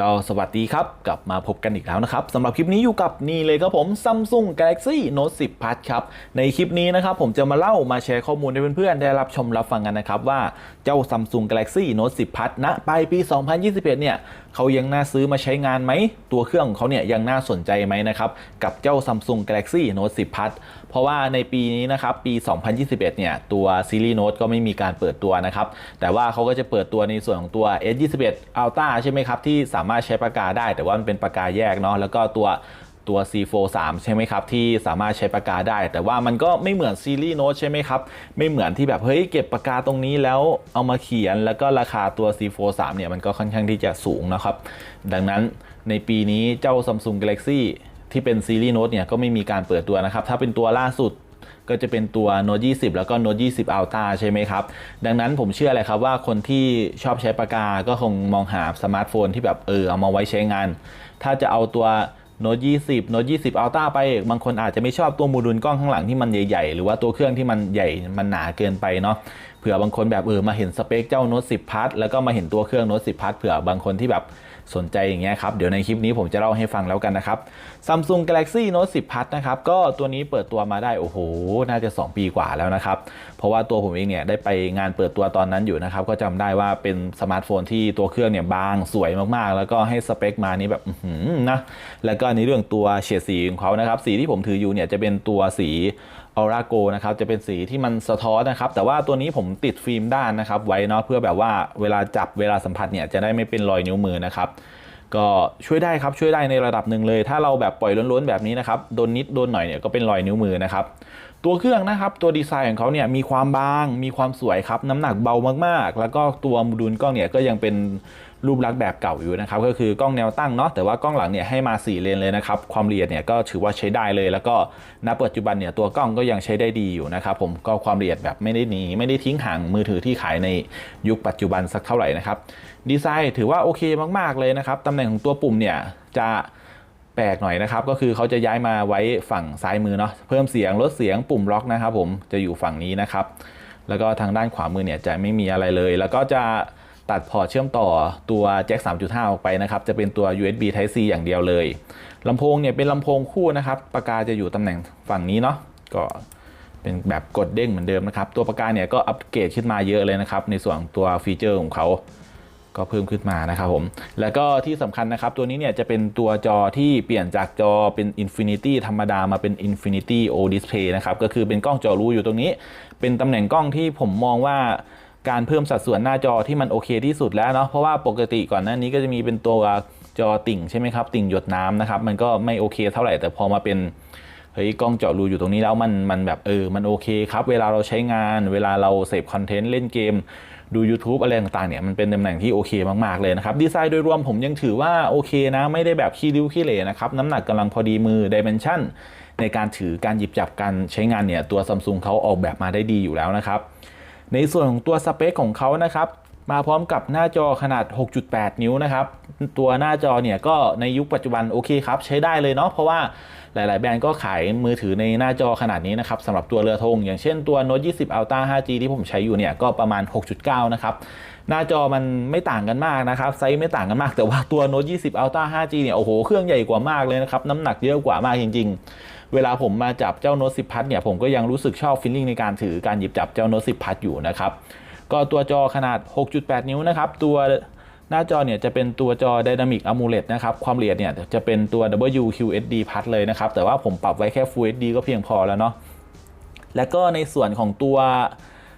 ก็สวัสดีครับ กลับมาพบกันอีกแล้วนะครับสำหรับคลิปนี้อยู่กับนี่เลยครับผม Samsung Galaxy Note 10 Plus ครับ ในคลิปนี้นะครับผมจะมาเล่ามาแชร์ข้อมูลให้เพื่อนๆ ได้รับชมรับฟังกันนะครับ ว่าเจ้า Samsung Galaxy Note 10 Plus ณปลายปี 2021 เนี่ยเขายังน่าซื้อมาใช้งานไหม ตัวเครื่องของเขาเนี่ยยังน่าสนใจไหมนะครับ กับเจ้า Samsung Galaxy Note 10 Plus เพราะว่าในปีนี้นะครับปี 2021 เนี่ยตัวซีรีส์ Note ก็ไม่มีการเปิดตัวนะครับแต่ว่าเขาก็จะเปิดตัวในส่วนของตัว S21 Ultra ใช่ไหมครับที่สาามารถใช้ปากกาได้ แต่ว่ามันเป็นปากกาแยกเนาะแล้วก็ตัวตัว C43 ใช่ไหมครับ ที่สามารถใช้ปากกาได้ แต่ว่ามันก็ไม่เหมือนซีรีส์โน้ตใช่ไหมครับ ไม่เหมือนที่แบบ เฮ้ย เก็บปากกาตรงนี้แล้วเอามาเขียนแล้วก็ราคาตัว C43 เนี่ย มันก็ค่อนข้างที่จะสูงนะครับ ดังนั้นในปีนี้เจ้า Samsung Galaxy ที่เป็นซีรีส์โน้ตเนี่ย ก็ไม่มีการเปิดตัวนะครับ ถ้าเป็นตัวล่าสุด ก็จะเป็นตัว Note 20 แล้วก็ Note 20 Ultra ใช่ไหมครับ ดังนั้นผมเชื่อเลยครับว่าคนที่ชอบใช้ปากกา ก็คงมองหาสมาร์ทโฟนที่แบบเออเอามาไว้ใช้งาน ถ้าจะเอาตัว Note 20 Note 20 Ultra ไป บางคนอาจจะไม่ชอบตัวโมดูลกล้องข้างหลังที่มันใหญ่ๆ หรือว่าตัวเครื่องที่มันใหญ่ มันหนาเกินไปเนาะ เผื่อบางคนแบบเออมาเห็นสเปคเจ้า Note 10 Plus แล้วก็มาเห็นตัวเครื่อง Note 10 Plus เผื่อบางคนที่แบบ สนใจอย่างเงี้ยครับ เดี๋ยวในคลิปนี้ผมจะเล่าให้ฟังแล้วกันนะครับ Samsung Galaxy Note 10 Plus นะครับ ก็ตัวนี้เปิดตัวมาได้ โอ้โห น่าจะ 2 ปีกว่าแล้วนะครับ เพราะว่าตัวผมเองเนี่ยได้ไปงานเปิดตัวตอนนั้นอยู่นะครับ ก็จำได้ว่าเป็นสมาร์ทโฟนที่ตัวเครื่องเนี่ยบางสวยมากๆ แล้วก็ให้สเปคมานี้แบบนะ แล้วก็ในเรื่องตัวเฉดสีของเขานะครับ สีที่ผมถืออยู่เนี่ยจะเป็นตัวสี ออร่าโกนะครับจะเป็นสีที่มันสะท้อนนะครับ แต่ว่าตัวนี้ผมติดฟิล์มด้านนะครับ ไว้เนาะเพื่อแบบว่าเวลาจับเวลาสัมผัสเนี่ยจะได้ไม่เป็นรอยนิ้วมือนะครับก็ช่วยได้ครับช่วยได้ในระดับหนึ่งเลย ถ้าเราแบบปล่อยล้นๆแบบนี้นะครับโดนนิดโดนหน่อยเนี่ยก็เป็นรอยนิ้วมือนะครับ ตัวเครื่องนะครับตัวดีไซน์ของเขาเนี่ยมีความบาง มีความสวยครับน้ำหนักเบามากๆ แล้วก็ตัวโมดูลกล้องเนี่ยก็ยังเป็นรูปลักษณ์แบบเก่าอยู่นะครับก็คือกล้องแนวตั้งเนาะแต่ว่ากล้องหลังเนี่ยให้มา 4 เลนเลยนะครับความละเอียดเนี่ยก็ถือว่าใช้ได้เลย แล้วก็ณปัจจุบันเนี่ยตัวกล้องก็ยังใช้ได้ดีอยู่นะครับผมก็ความละเอียดแบบไม่ได้หนีไม่ได้ทิ้งห่างมือถือที่ขายในยุคปัจจุบันสักเท่าไหร่นะครับดีไซน์ถือว่าโอเคมากๆเลยนะครับตำแหน่งของตัวปุ่มเนี่ยจะ แปลกหน่อยนะครับ ก็คือเขาจะย้ายมาไว้ฝั่งซ้ายมือเนาะเพิ่มเสียงลดเสียงปุ่มล็อกนะครับ ผมจะอยู่ฝั่งนี้นะครับ แล้วก็ทางด้านขวามือเนี่ยจะไม่มีอะไรเลย แล้วก็จะตัดพอร์ตเชื่อมต่อตัวแจ็ค 3.5 ออกไปนะครับ จะเป็นตัว USB Type C อย่างเดียวเลยลำโพงเนี่ยเป็นลำโพงคู่นะครับปากกาจะอยู่ตำแหน่งฝั่งนี้เนาะก็เป็นแบบกดเด้งเหมือนเดิมนะครับ ตัวปากกาเนี่ยก็อัปเกรดขึ้นมาเยอะเลยนะครับ ในส่วนตัวฟีเจอร์ของเขา ก็เพิ่มขึ้นมานะครับผม แล้วก็ที่สำคัญนะครับ ตัวนี้เนี่ยจะเป็นตัวจอที่เปลี่ยนจากจอเป็น Infinity ธรรมดามาเป็น Infinity O Display นะครับ ก็คือเป็นกล้องจอรูอยู่ตรงนี้ เป็นตำแหน่งกล้องที่ผมมองว่าการเพิ่มสัดส่วนหน้าจอที่มันโอเคที่สุดแล้วเนาะ เพราะว่าปกติก่อนหน้านี้ก็จะมีเป็นตัวจอติ่งใช่ไหมครับ ติ่งหยดน้ำนะครับ มันก็ไม่โอเคเท่าไหร่ แต่พอมาเป็นเฮ้ยกล้องเจาะรูอยู่ตรงนี้แล้วมันมันแบบเออมันโอเคครับ เวลาเราใช้งาน เวลาเราเสพคอนเทนต์เล่นเกม ดู YouTube อะไรต่างๆเนี่ยมันเป็นตำแหน่งที่โอเคมากๆเลยนะครับดีไซน์โดยรวมผมยังถือว่าโอเคนะ ไม่ได้แบบขี้ริ้วขี้เหร่นะครับน้ำหนักกำลังพอดีมือดิเมนชันในการถือการหยิบจับการใช้งานเนี่ยตัวซัมซุงเขาออกแบบมาได้ดีอยู่แล้วนะครับในส่วนของตัวสเปคของเขานะครับมาพร้อมกับหน้าจอขนาด 6.8 นิ้วนะครับ ตัวหน้าจอเนี่ยก็ในยุคปัจจุบันโอเคครับ ใช้ได้เลยเนาะเพราะว่า หลาย ๆ แบรนด์ก็ขายมือถือในหน้าจอขนาดนี้นะครับสำหรับตัวเรือธงอย่างเช่นตัว Note 20 Ultra 5G ที่ผมใช้อยู่เนี่ยก็ประมาณ 6.9 นะครับหน้าจอมันไม่ต่างกันมากนะครับไซส์ไม่ต่างกันมาก แต่ว่าตัว Note 20 Ultra 5G เนี่ยโอ้โหเครื่องใหญ่กว่ามากเลยนะครับน้ำหนักเยอะกว่ามากจริง ๆ เวลาผมมาจับเจ้า Note 10 Plus เนี่ยผมก็ยังรู้สึกชอบฟีลลิ่งในการถือการหยิบจับเจ้า Note 10 Plus อยู่นะครับก็ตัวจอขนาด 6.8 นิ้วนะครับตัว หน้าจอเนี่ยจะเป็นตัวจอ Dynamic AMOLED นะครับความละเอียดเนี่ยจะเป็นตัว WQHD Plus เลยนะครับ แต่ว่าผมปรับไว้แค่ Full HD ก็เพียงพอแล้วเนาะแล้วก็ในส่วนของตัว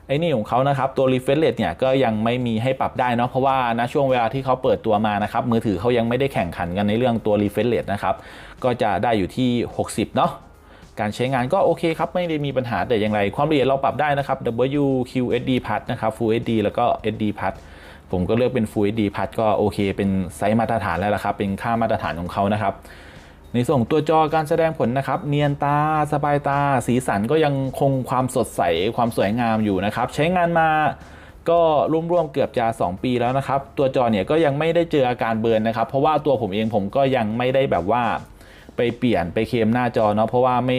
ไอ้นี่ของเขานะครับตัว refresh rate เนี่ยก็ยังไม่มีให้ปรับได้เนาะเพราะว่าณช่วงเวลาที่เขาเปิดตัวมานะครับมือถือเขายังไม่ได้แข่งขันกันในเรื่องตัว refresh rate นะครับก็จะได้อยู่ที่ 60 เนาะการใช้งานก็โอเคครับ ไม่ได้มีปัญหาแต่อย่างไร ความละเอียดเราปรับได้นะครับ WQHD Plus นะครับ Full HD แล้วก็ HD Plus ผมก็เลือกเป็น Full HD Plus ก็โอเค เป็นไซส์มาตรฐานแล้วละครับ เป็นค่ามาตรฐานของเขานะครับ ในส่วนของตัวจอการแสดงผลนะครับ เนียนตาสบายตา สีสันก็ยังคงความสดใสความสวยงามอยู่นะครับ ใช้งานมาก็ร่วมๆเกือบจะ 2 ปีแล้วนะครับ ตัวจอเนี่ยก็ยังไม่ได้เจออาการเบิร์นนะครับ เพราะว่าตัวผมเองผมก็ยังไม่ได้แบบว่า ไปเปลี่ยนไปเคลมหน้าจอเนาะเพราะว่าไม่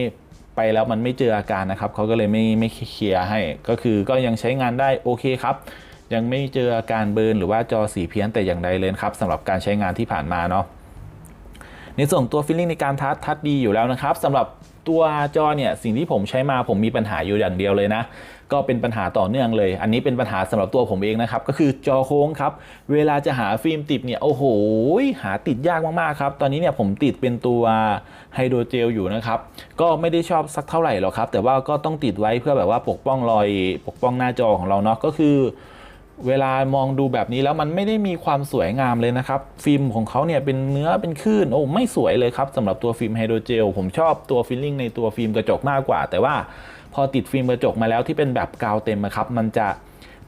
ไปแล้วมันไม่เจออาการนะครับเขาก็เลยไม่ไม่เคลียร์ให้ ก็คือก็ยังใช้งานได้โอเคครับ ยังไม่เจออาการเบิร์นหรือว่าจอสีเพี้ยนแต่อย่างใดเลยครับสำหรับการใช้งานที่ผ่านมาเนาะในส่วนตัวฟีลลิ่งในการทัชทัชดีอยู่แล้วนะครับสำหรับตัวจอเนี่ยสิ่งที่ผมใช้มาผมมีปัญหาอยู่อย่างเดียวเลยนะ ก็เป็นปัญหาต่อเนื่องเลย อันนี้เป็นปัญหาสำหรับตัวผมเองนะครับ ก็คือจอโค้งครับ เวลาจะหาฟิล์มติดเนี่ยโอ้โห หาติดยากมากๆครับ ตอนนี้เนี่ยผมติดเป็นตัวไฮโดรเจลอยู่นะครับ ก็ไม่ได้ชอบสักเท่าไหร่หรอกครับ แต่ว่าก็ต้องติดไว้เพื่อแบบว่าปกป้องรอยปกป้องหน้าจอของเราเนาะก็คือ เวลามองดูแบบนี้แล้วมันไม่ได้มีความสวยงามเลยนะครับ ฟิล์มของเขาเนี่ยเป็นเนื้อเป็นคลื่นโอ้ไม่สวยเลยครับสำหรับตัวฟิล์มไฮโดรเจลผมชอบตัวฟิลลิ่งในตัวฟิล์มกระจกมากกว่า แต่ว่าพอติดฟิล์มกระจกมาแล้วที่เป็นแบบกาวเต็มอะครับมันจะ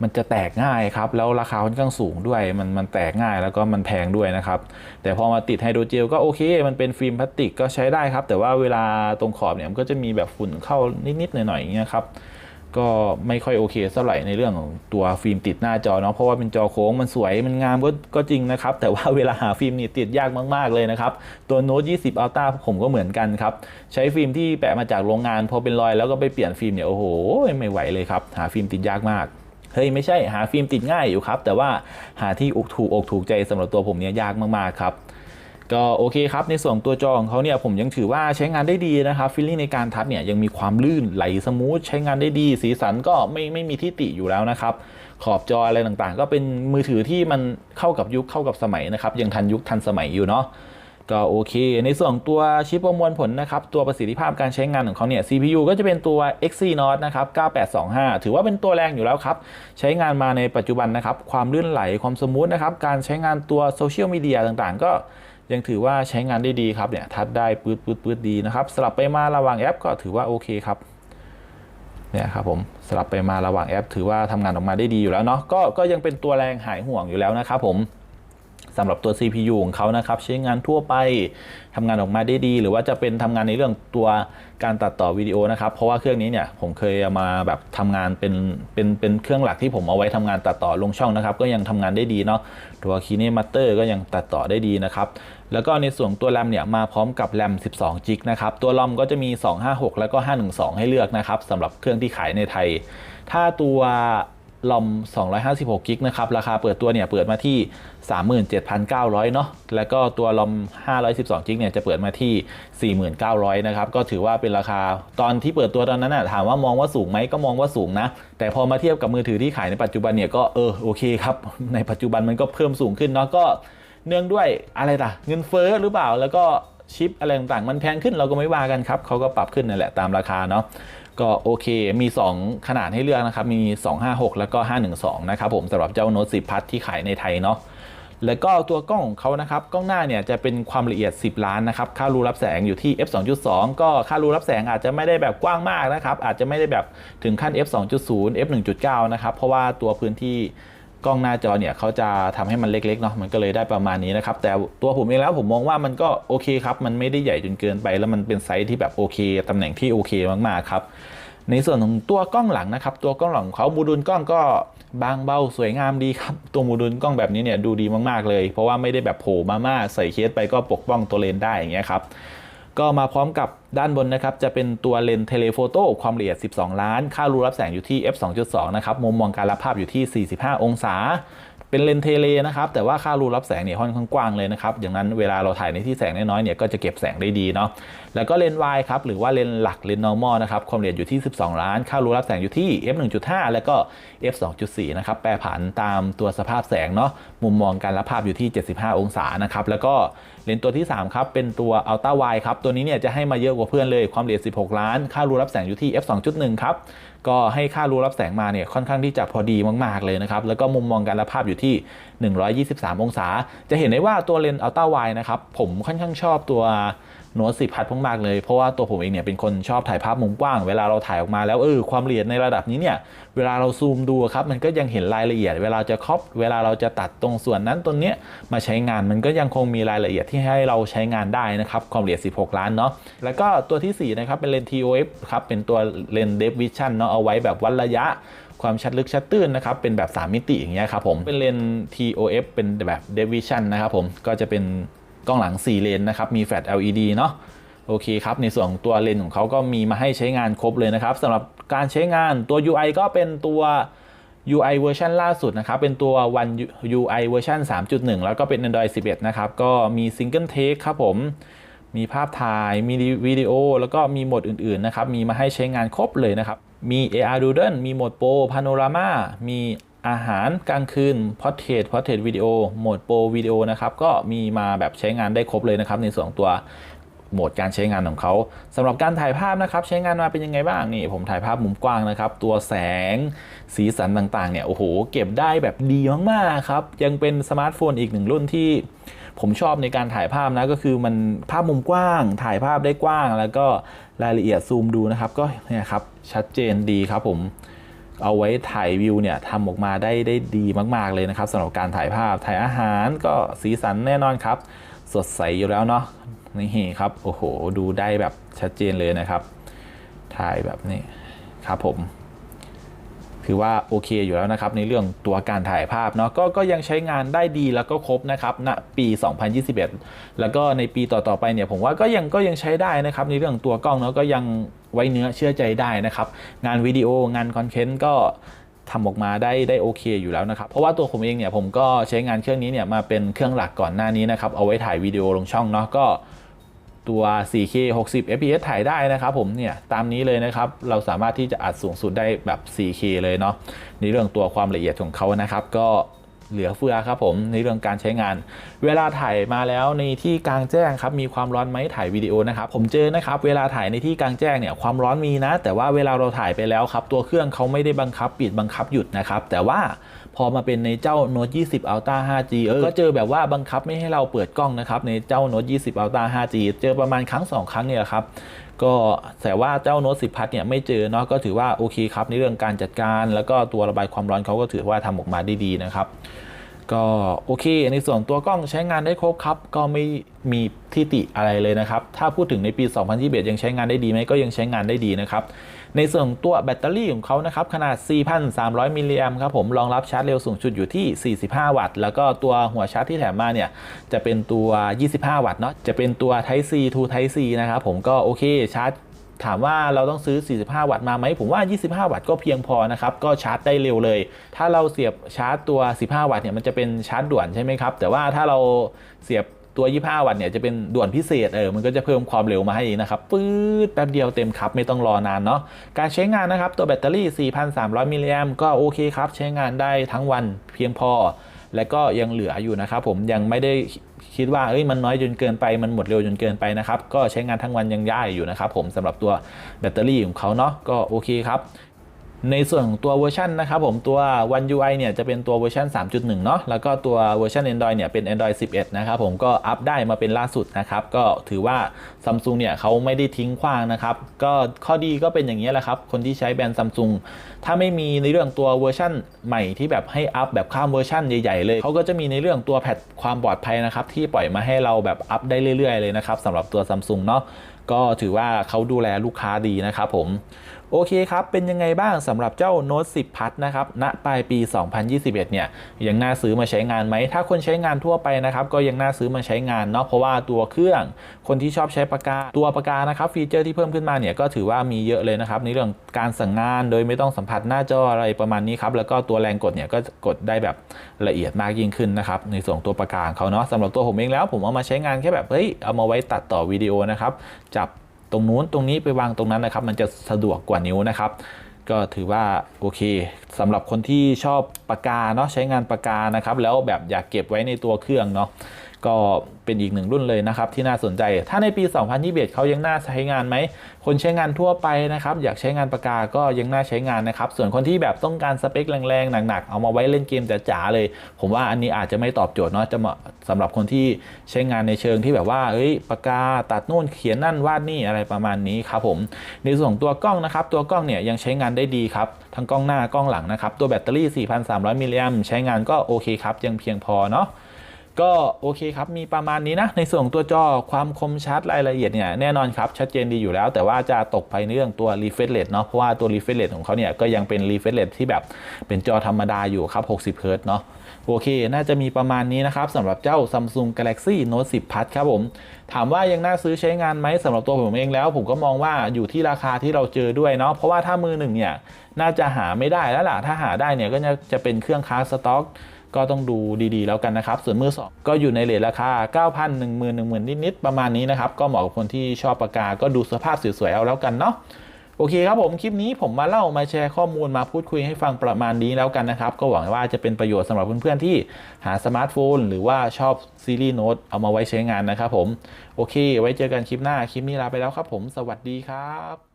มันจะแตกง่ายครับ แล้วราคาค่อนข้างสูงด้วย มันมันแตกง่ายแล้วก็มันแพงด้วยนะครับ แต่พอมาติดไฮโดรเจลก็โอเค มันเป็นฟิล์มพลาสติกก็ใช้ได้ครับ แต่ว่าเวลาตรงขอบเนี่ยมันก็จะมีแบบฝุ่นเข้านิดๆหน่อยๆอย่างเงี้ยครับ ก็ไม่ค่อยโอเคเท่าไหร่ในเรื่องของตัวฟิล์มติดหน้าจอเนาะเพราะว่าเป็นจอโค้งมันสวยมันงามก็ก็จริงนะครับ แต่ว่าเวลาหาฟิล์มนี่ติดยากมาก ๆ เลยนะครับ ตัว Note 20 Ultra ผมก็เหมือนกันครับ ใช้ฟิล์มที่แปะมาจากโรงงาน พอเป็นรอยแล้วก็ไปเปลี่ยนฟิล์มเนี่ยโอ้โห ไม่ไหวเลยครับ หาฟิล์มติดยากมากเฮ้ยไม่ใช่หาฟิล์มติดง่ายอยู่ครับ แต่ว่าหาที่อกถูกอกถูกใจสำหรับตัวผมเนี่ยยากมากๆครับ ก็โอเคครับ ในส่วนตัวจอของเขาเนี่ยผมยังถือว่าใช้งานได้ดีนะครับฟีลลิ่งในการทัชเนี่ยยังมีความลื่นไหลสมูทใช้งานได้ดี สีสันก็ไม่ไม่มีที่ติอยู่แล้วนะครับ ขอบจออะไรต่างๆ ก็เป็นมือถือที่มันเข้ากับยุคเข้ากับสมัยนะครับ ยังทันยุคทันสมัยอยู่เนาะก็โอเค ในส่วนตัวชิปประมวลผลนะครับ ตัวประสิทธิภาพการใช้งานของเขาเนี่ย CPU ก็จะเป็นตัว Exynos นะครับ 9825 ถือว่าเป็นตัวแรงอยู่แล้วครับ ใช้งานมาในปัจจุบันนะครับ ความลื่นไหล ความสมูทนะครับ การใช้งานตัวโซเชียลมีเดียต่างๆ ก็ ยังถือว่าใช้งานได้ดีครับเนี่ยทัดได้ปื๊ดปื๊ดปื๊ดดีนะครับสลับไปมาระหว่างแอปก็ถือว่าโอเคครับเนี่ยครับผมสลับไปมาระหว่างแอป ถือว่าทำงานออกมาได้ดีอยู่แล้วเนาะก็ก็ยังเป็นตัวแรงหายห่วงอยู่แล้วนะครับผม สำหรับตัว CPU ของเขานะครับใช้งานทั่วไปทำงานออกมาได้ดี หรือว่าจะเป็นทำงานในเรื่องตัวการตัดต่อวิดีโอนะครับเพราะว่าเครื่องนี้เนี่ยผมเคยเอามาแบบทำงานเป็นเป็นเป็นเครื่องหลักที่ผมเอาไว้ทำงานตัดต่อลงช่องนะครับก็ยังทำงานได้ดีเนาะตัว KineMaster ก็ยังตัดต่อได้ดีนะครับแล้วก็ในส่วนตัวแรมเนี่ยมาพร้อมกับแรม 12 จิกนะครับตัวลอมก็จะมี 256 แล้วก็ 512 ให้เลือกนะครับสำหรับเครื่องที่ขายในไทย ถ้าตัว ลอม256กิกนะครับ ราคาเปิดตัวเนี่ยเปิดมาที่ 37,900 เนาะ แล้วก็ตัวลอม512กิกเนี่ยจะเปิดมาที่ 4,900 นะครับ ก็ถือว่าเป็นราคาตอนที่เปิดตัวตอนนั้นนะถามว่ามองว่าสูงไหมก็มองว่าสูงนะ แต่พอมาเทียบกับมือถือที่ขายในปัจจุบันเนี่ยก็เออโอเคครับ ในปัจจุบันมันก็เพิ่มสูงขึ้นเนาะ ก็เนื่องด้วยอะไรล่ะ เงินเฟ้อหรือเปล่า แล้วก็ชิปอะไรต่างๆ มันแพงขึ้นเราก็ไม่ว่ากันครับเขาก็ปรับขึ้นนั่นแหละตามราคาเนาะ ก็โอเคมี 2 ขนาดให้เลือกนะครับ มี 256 แล้วก็ 512 นะครับผมสำหรับเจ้าโน้ต10 พัทที่ขายในไทยเนาะแล้วก็ตัวกล้องของเขานะครับ กล้องหน้าเนี่ยจะเป็นความละเอียด 10 ล้านนะครับ ค่ารูรับแสงอยู่ที่ f 2.2 ก็ค่ารูรับแสงอาจจะไม่ได้แบบกว้างมากนะครับ อาจจะไม่ได้แบบถึงขั้น f 2.0 f 1.9 นะครับ เพราะว่าตัวพื้นที่ กล้องหน้าจอเนี่ยเขาจะทำให้มันเล็กๆเนาะมันก็เลยได้ประมาณนี้นะครับ แต่ตัวผมเองแล้วผมมองว่ามันก็โอเคครับ มันไม่ได้ใหญ่จนเกินไป แล้วมันเป็นไซส์ที่แบบโอเคตำแหน่งที่โอเคมากๆครับในส่วนของตัวกล้องหลังนะครับ ตัวกล้องหลังเขาโมดูลกล้องก็บางเบาสวยงามดีครับ ตัวโมดูลกล้องแบบนี้เนี่ยดูดีมากๆเลย เพราะว่าไม่ได้แบบโผล่มามากใส่เคสไปก็ปกป้องตัวเลนได้อย่างเงี้ยครับ ก็มาพร้อมกับด้านบนนะครับ จะเป็นตัวเลนส์เทเลโฟโต้ความละเอียด 12 ล้าน ค่ารูรับแสงอยู่ที่ f 2.2 นะครับ มุมมองการรับภาพอยู่ที่ 45 องศา เป็นเลนส์เทเลนะครับ แต่ว่าค่ารูรับแสงเนี่ยค่อนข้างกว้างเลยนะครับ อย่างนั้นเวลาเราถ่ายในที่แสงน้อยๆเนี่ยก็จะเก็บแสงได้ดีเนาะ แล้วก็เลนส์วายครับ หรือว่าเลนส์หลักเลนส์ normal นะครับ ความละเอียดอยู่ที่ 12 ล้าน ค่ารูรับแสงอยู่ที่ f 1.5 แล้วก็ f 2.4 นะครับ แปรผันตามตัวสภาพแสงเนาะ มุมมองการรับภาพอยู่ที่ 75 องศานะครับ แล้วก็เลนส์ตัวที่ 3 ครับ เป็นตัวอัลต้าไวครับ ตัวนี้เนี่ยจะให้มาเยอะกว่าเพื่อนเลย ความละเอียด 16 ล้าน ค่ารูรับแสงอยู่ที่ f 2.1 ครับ ก็ให้ค่ารูรับแสงมาเนี่ยค่อนข้างที่จะพอดีมาก ๆ เลยนะครับ แล้วก็มุมมองการรับภาพอยู่ที่ 123 องศา จะเห็นได้ว่าตัวเลนส์อัลต้าไวนะครับ ผมค่อนข้างชอบตัว โน้ตสิพัดมากๆเลย เพราะว่าตัวผมเองเนี่ยเป็นคนชอบถ่ายภาพมุมกว้าง เวลาเราถ่ายออกมาแล้วเออความละเอียดในระดับนี้เนี่ยเวลาเราซูมดูครับมันก็ยังเห็นรายละเอียด เวลาจะครอปเวลาเราจะตัดตรงส่วนนั้นตรงเนี้ยมาใช้งานมันก็ยังคงมีรายละเอียดที่ให้เราใช้งานได้นะครับความละเอียด 16 ล้านเนาะแล้วก็ตัวทีสี่4 นะครับเป็นเลนส์ TOF ครับเป็นตัวเลนส์ Depth Vision เนาะเอาไว้แบบวัดระยะความชัดลึกชัดตื้นนะครับ เป็นแบบ 3 มิติอย่างเงี้ยครับผม เป็นเลนส์ TOF เป็นแบบ Depth Vision นะครับผม ก็จะเป็น กล้องหลัง 4 เลนนะครับ มีแฟลช LED เนาะโอเคครับ ในส่วนของตัวเลนของเขาก็มีมาให้ใช้งานครบเลยนะครับสำหรับการใช้งานตัว UI ก็เป็นตัว UI เวอร์ชันล่าสุดนะครับ เป็นตัว One UI เวอร์ชัน3.1 แล้วก็เป็น Android 11 นะครับ ก็มี Single Take ครับผม มีภาพถ่าย มีวิดีโอ แล้วก็มีโหมดอื่น ๆ นะครับ มีมาให้ใช้งานครบเลยนะครับ มี AR Doodle มีโหมดโปร Panorama มี อาหารกลางคืน Portrait Portrait Video โหมดโปรวิดีโอนะครับก็มีมาแบบใช้งานได้ครบเลยนะครับในส่วนของตัวโหมดการใช้งานของเขาสำหรับการถ่ายภาพนะครับใช้งานมาเป็นยังไงบ้างนี่ผมถ่ายภาพมุมกว้างนะครับ ตัวแสงสีสันต่างๆเนี่ยโอ้โหเก็บได้แบบดีมากๆครับยังเป็นสมาร์ทโฟนอีกหนึ่งรุ่นที่ผมชอบในการถ่ายภาพนะก็คือมันภาพมุมกว้าง ถ่ายภาพได้กว้าง แล้วก็รายละเอียดซูมดูนะครับ ก็เนี่ยครับชัดเจนดีครับผม เอาไว้ถ่ายวิวเนี่ยทำออกมาได้ได้ดีมาก ๆเลยนะครับสำหรับการถ่ายภาพถ่ายอาหารก็สีสันแน่นอนครับ สดใสอยู่แล้วเนาะนี่ครับโอ้โหดูได้แบบชัดเจนเลยนะครับ ถ่ายแบบนี้ครับผม ถือว่าโอเคอยู่แล้วนะครับในเรื่องตัวการถ่ายภาพเนาะก็ก็ยังใช้งานได้ดีแล้วก็ครบนะครับณปี 2021 แล้วก็ในปีต่อๆไปเนี่ยผมว่าก็ยังก็ยังใช้ได้นะครับในเรื่องตัวกล้องเนาะก็ยังไว้เนื้อเชื่อใจได้นะครับงานวิดีโองานคอนเทนต์ก็ทำออกมาได้ได้โอเคอยู่แล้วนะครับ เพราะว่าตัวผมเองเนี่ยผมก็ใช้งานเครื่องนี้เนี่ยมาเป็นเครื่องหลักก่อนหน้านี้นะครับเอาไว้ถ่ายวิดีโอลงช่องเนาะก็ ตัว 4K 60 fps ถ่ายได้นะครับผมเนี่ยตามนี้เลยนะครับ เราสามารถที่จะอัดสูงสุดได้แบบ 4K เลยเนาะในเรื่องตัวความละเอียดของเขานะครับ ก็เหลือเฟือครับผมในเรื่องการใช้งาน เวลาถ่ายมาแล้วในที่กลางแจ้งครับมีความร้อนไหมถ่ายวิดีโอนะครับผมเจอนะครับเวลาถ่ายในที่กลางแจ้งเนี่ยความร้อนมีนะ แต่ว่าเวลาเราถ่ายไปแล้วครับตัวเครื่องเขาไม่ได้บังคับปิดบังคับหยุดนะครับแต่ว่า พอมาเป็นในเจ้า Note 20 Ultra 5G เออก็เจอแบบว่าบังคับไม่ให้เราเปิดกล้องนะครับในเจ้า Note 20 Ultra 5G เจอประมาณครั้ง 2 ครั้งเนี่ยแหละครับก็แต่ว่าเจ้าโน้ต10พัทเนี่ยไม่เจอเนาะก็ถือว่าโอเคครับในเรื่องการจัดการ แล้วก็ตัวระบายความร้อนเขาก็ถือว่าทำออกมาได้ดีนะครับ ก็โอเค ในส่วนตัวกล้องใช้งานได้ครบครับ ก็ไม่มีที่ติอะไรเลยนะครับ ถ้าพูดถึงในปี 2021 ยังใช้งานได้ดีไหมก็ยังใช้งานได้ดีนะครับ ในส่วนตัวแบตเตอรี่ของเขานะครับขนาด 4,300 มิลลิแอมครับผมรองรับชาร์จเร็วสูงสุดอยู่ที่ 45 วัตต์ แล้วก็ตัวหัวชาร์จที่แถมมาเนี่ยจะเป็นตัว 25 วัตต์เนาะจะเป็นตัว Type C to Type C นะครับผมก็โอเคชาร์จถามว่าเราต้องซื้อ 45 วัตต์มาไหม ผมว่า 25 วัตต์ก็เพียงพอนะครับ ก็ชาร์จได้เร็วเลย ถ้าเราเสียบชาร์จตัว 15 วัตต์เนี่ย มันจะเป็นชาร์จด่วนใช่ไหมครับ แต่ว่าถ้าเราเสียบ ตัว 25 วัตต์เนี่ยจะเป็นด่วนพิเศษเออมันก็จะเพิ่มความเร็วมาให้นะครับปื๊ดแป๊บเดียวเต็มครับไม่ต้องรอนานเนาะการใช้งานนะครับตัวแบตเตอรี่ 4,300 มิลลิแอมก็โอเคครับ ใช้งานได้ทั้งวันเพียงพอ และก็ยังเหลืออยู่นะครับผมยังไม่ได้คิดว่าเอ้ยมันน้อยจนเกินไปมันหมดเร็วจนเกินไปนะครับก็ใช้งานทั้งวันยังได้อยู่นะครับผมสำหรับตัวแบตเตอรี่ของเขาเนาะก็โอเคครับ ในส่วนของตัวเวอร์ชันนะครับผมตัว One UI เนี่ยจะเป็นตัวเวอร์ชัน3.1 เนาะแล้วก็ตัวเวอร์ชัน Android เนี่ยเป็น Android 11 นะครับผมก็อัปได้มาเป็นล่าสุดนะครับ ก็ถือว่า Samsung เนี่ยเขาไม่ได้ทิ้งขว้างนะครับ ก็ข้อดีก็เป็นอย่างนี้แหละครับ คนที่ใช้แบรนด์ Samsung ถ้าไม่มีในเรื่องตัวเวอร์ชันใหม่ที่แบบให้อัปแบบข้ามเวอร์ชันใหญ่ ๆ เลยเขาก็จะมีในเรื่องตัวแพทความปลอดภัยนะครับที่ปล่อยมาให้เราแบบอัปได้เรื่อย ๆ เลยนะครับสำหรับตัว Samsung เนาะก็ถือว่าเขาดูแลลูกค้าดีนะครับผม โอเคครับ เป็นยังไงบ้างสำหรับเจ้า Note 10 Plus นะครับ ณ ปลายปี 2021 เนี่ย ยังน่าซื้อมาใช้งานไหม ถ้าคนใช้งานทั่วไปนะครับ ก็ยังน่าซื้อมาใช้งานเนาะ เพราะว่าตัวเครื่อง คนที่ชอบใช้ปากกา ตัวปากกานะครับ ฟีเจอร์ที่เพิ่มขึ้นมาเนี่ย ก็ถือว่ามีเยอะเลยนะครับ ในเรื่องการสั่งงาน โดยไม่ต้องสัมผัสหน้าจออะไรประมาณนี้ครับ แล้วก็ตัวแรงกดเนี่ย ก็กดได้แบบละเอียดมากยิ่งขึ้นนะครับ ในส่วนตัวปากกาเขาเนาะสำหรับตัวผมเองแล้ว ผมเอามาใช้งานแค่แบบ เฮ้ย เอามาไว้ตัดต่อวิดีโอนะครับ จับ ตรงนู้นตรงนี้ไปวางตรงนั้นนะครับ มันจะสะดวกกว่านิ้วนะครับ ก็ถือว่าโอเคสำหรับคนที่ชอบปากกาเนาะใช้งานปากกานะครับ แล้วแบบอยากเก็บไว้ในตัวเครื่องเนาะ ก็เป็นอีกหนึ่งรุ่นเลยนะครับที่น่าสนใจ ถ้าในปี 2021เขายังน่าใช้งานไหม คนใช้งานทั่วไปนะครับอยากใช้งานปากกาก็ยังน่าใช้งานนะครับ ส่วนคนที่แบบต้องการสเปคแรงๆ หนักๆ เอามาไว้เล่นเกมจ๋าๆเลย ผมว่าอันนี้อาจจะไม่ตอบโจทย์เนาะจะเหมาะสำหรับคนที่ใช้งานในเชิงที่แบบว่าเอ้ยปากกาตัดนู่นเขียนนั่นวาดนี่อะไรประมาณนี้ครับผมในส่วนของตัวกล้องนะครับตัวกล้องเนี่ยยังใช้งานได้ดีครับทั้งกล้องหน้ากล้องหลังนะครับตัวแบตเตอรี่ 4,300มิลลิแอมใช้งานก็โอเคครับยังเพียงพอเนาะ ก็โอเคครับ มีประมาณนี้นะ ในส่วนของตัวจอความคมชัดรายละเอียดเนี่ยแน่นอนครับชัดเจนดีอยู่แล้ว แต่ว่าจะตกไปในเรื่องตัว refresh rate เนาะเพราะว่าตัว refresh rate ของเขาเนี่ยก็ยังเป็น refresh rate ที่แบบเป็นจอธรรมดาอยู่ครับ 60 Hz เนาะโอเค น่าจะมีประมาณนี้นะครับสำหรับเจ้า Samsung Galaxy Note 10 Plus ครับผม ถามว่ายังน่าซื้อใช้งานไหมสำหรับตัวผมเองแล้ว ผมก็มองว่าอยู่ที่ราคาที่เราเจอด้วยเนาะเพราะว่าถ้ามือหนึ่งเนี่ยน่าจะหาไม่ได้แล้วล่ะถ้าหาได้เนี่ยก็จะเป็นเครื่องค้าสต็อก ก็ต้องดูดีๆ แล้วกันนะครับ ส่วนมือสองก็อยู่ในเลทราคา 9,000 1 0 0 0 0 1 0,000 นิดๆ ประมาณนี้นะครับ ก็เหมาะกับคนที่ชอบปากกา ก็ดูสภาพสวยๆ เอาแล้วกันเนาะโอเคครับผมคลิปนี้ผมมาเล่ามาแชร์ข้อมูลมาพูดคุยให้ฟังประมาณนี้แล้วกันนะครับ ก็หวังว่าจะเป็นประโยชน์สำหรับเพื่อนๆที่หาสมาร์ทโฟนหรือว่าชอบซีรีส์โน้ตเอามาไว้ใช้งานนะครับผม โอเค ไว้เจอกันคลิปหน้าคลิปนี้ลาไปแล้วครับผม สวัสดีครับ